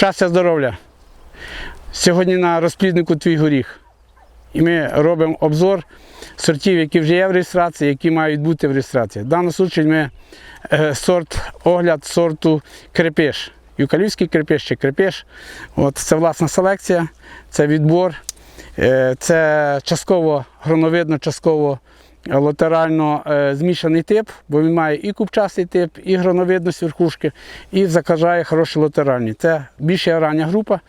Щастя, здоров'я! Сьогодні на розпліднику твій горіх. І ми робимо обзор сортів, які вже є в реєстрації, які мають бути в реєстрації. В даному випадку ми е, сорт, огляд сорту крепиш. Юкалівський крепиш чи крепиш. От, це власна селекція, це відбор, е, це частково гроновидно, частково латерально е, змішаний тип, бо він має і купчастий тип, і гроновидність верхушки, і закажає хороші латеральні. Це більша рання група.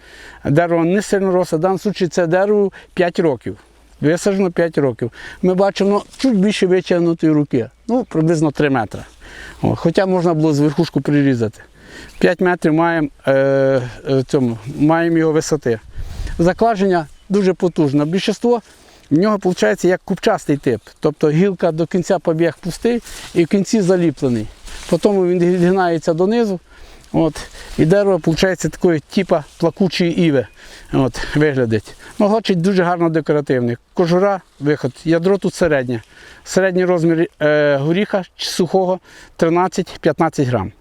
Дерево не сильно росте. В даному випадку це дерево 5 років. Висаджено 5 років. Ми бачимо чуть більше витягнутої руки, ну, приблизно 3 метри. Хоча можна було з верхушку прирізати. 5 метрів маємо, е, е, цьому, маємо його висоти. Закладження дуже потужне. Більшість в нього виходить як купчастий тип. Тобто гілка до кінця побіг пустий і в кінці заліплений. Потім він відгинається донизу. От, і дерево виходить такої типа плакучої іви. От, виглядить. Ну, дуже гарно декоративний. Кожура, виход, ядро тут середнє. Середній розмір е, горіха сухого 13-15 грам.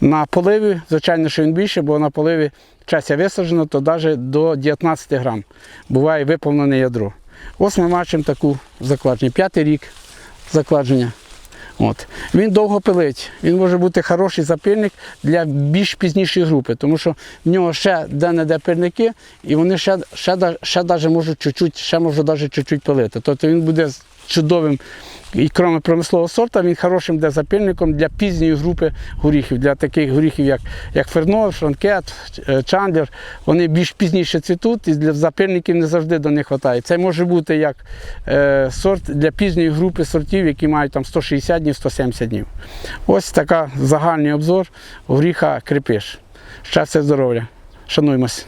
На поливі, звичайно, що він більше, бо на поливі чася висаджено, то навіть до 19 грам. Буває виповнене ядро. Ось ми бачимо таку закладження. П'ятий рік закладження. От. Він довго пилить. Він може бути хороший запильник для більш пізнішої групи, тому що в нього ще де-не-де пильники, і вони ще, ще, ще, ще можуть чуть-чуть, ще можуть навіть чуть-чуть пилити. Тобто він буде чудовим, і крім промислового сорта, він хорошим де запильником для пізньої групи горіхів, для таких горіхів, як, як Ферно, Франкет, е, Чандлер. Вони більш пізніше цвітуть, і для запильників не завжди до них вистачає. Це може бути як е, сорт для пізньої групи сортів, які мають там 160 днів, 170 днів. Ось така загальний обзор горіха крепиш. Щастя, здоров'я. Шануємось.